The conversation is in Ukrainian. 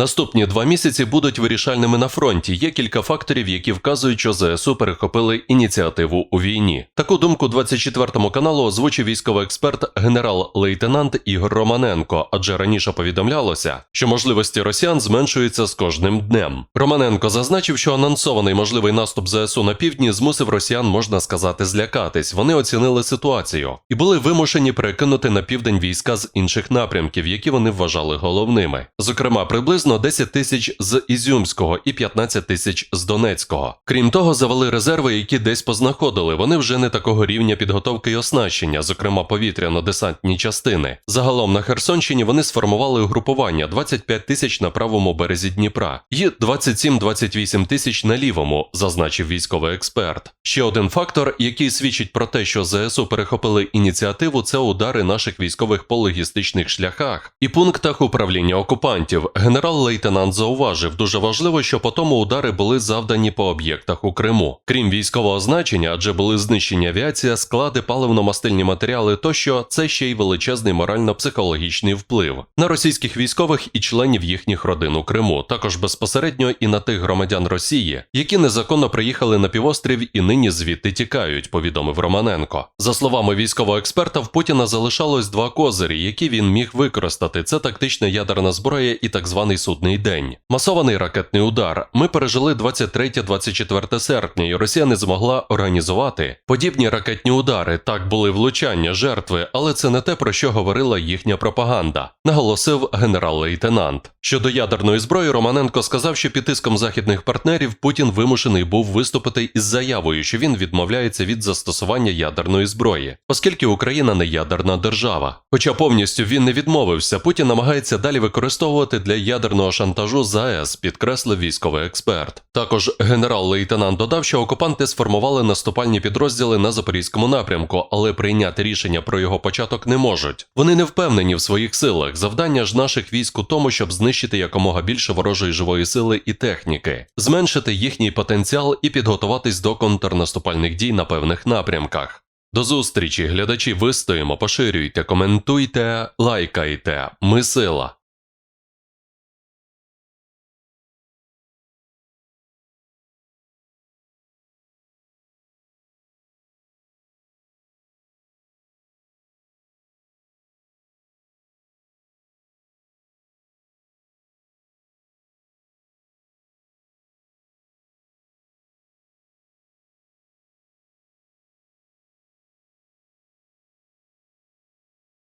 Наступні два місяці будуть вирішальними на фронті. Є кілька факторів, які вказують, що ЗСУ перехопили ініціативу у війні. Таку думку 24 каналу озвучив військовий експерт генерал-лейтенант Ігор Романенко, адже раніше повідомлялося, що можливості росіян зменшуються з кожним днем. Романенко зазначив, що анонсований можливий наступ ЗСУ на півдні змусив росіян, можна сказати, злякатись. Вони оцінили ситуацію і були вимушені перекинути на південь війська з інших напрямків, які вони вважали головними. Зокрема, приблизно 10 тисяч з Ізюмського і 15 тисяч з Донецького. Крім того, завели резерви, які десь познаходили. Вони вже не такого рівня підготовки і оснащення, зокрема повітряно-десантні частини. Загалом на Херсонщині вони сформували угрупування 25 тисяч на правому березі Дніпра і 27-28 тисяч на лівому, зазначив військовий експерт. Ще один фактор, який свідчить про те, що ЗСУ перехопили ініціативу, це удари наших військових по логістичних шляхах і пунктах управління окупантів. Генерал-лейтенант зауважив, дуже важливо, що по тому удари були завдані по об'єктах у Криму. Крім військового значення, адже були знищені авіація, склади, паливно-мастильні матеріали тощо, це ще й величезний морально-психологічний вплив на російських військових і членів їхніх родин у Криму, також безпосередньо і на тих громадян Росії, які незаконно приїхали на півострів і нині звідти тікають, повідомив Романенко. За словами військового експерта, в Путіна залишалось два козирі, які він міг використати. Це тактична ядерна зброя і так званий судний день. Масований ракетний удар. Ми пережили 23-24 серпня, і Росія не змогла організувати подібні ракетні удари. Так були влучання, жертви, але це не те, про що говорила їхня пропаганда, наголосив генерал-лейтенант. Щодо ядерної зброї, Романенко сказав, що під тиском західних партнерів Путін вимушений був виступити із заявою, що він відмовляється від застосування ядерної зброї, оскільки Україна не ядерна держава. Хоча повністю він не відмовився, Путін намагається далі використовувати для ядерного шантажу ЗАЕС, підкреслив військовий експерт. Також генерал-лейтенант додав, що окупанти сформували наступальні підрозділи на запорізькому напрямку, але прийняти рішення про його початок не можуть. Вони не впевнені в своїх силах. Завдання ж наших військ у тому, щоб знищити якомога більше ворожої живої сили і техніки, зменшити їхній потенціал і підготуватись до контрнаступальних дій на певних напрямках. До зустрічі, глядачі, вистоїмо, поширюйте, коментуйте, лайкайте. Ми сила.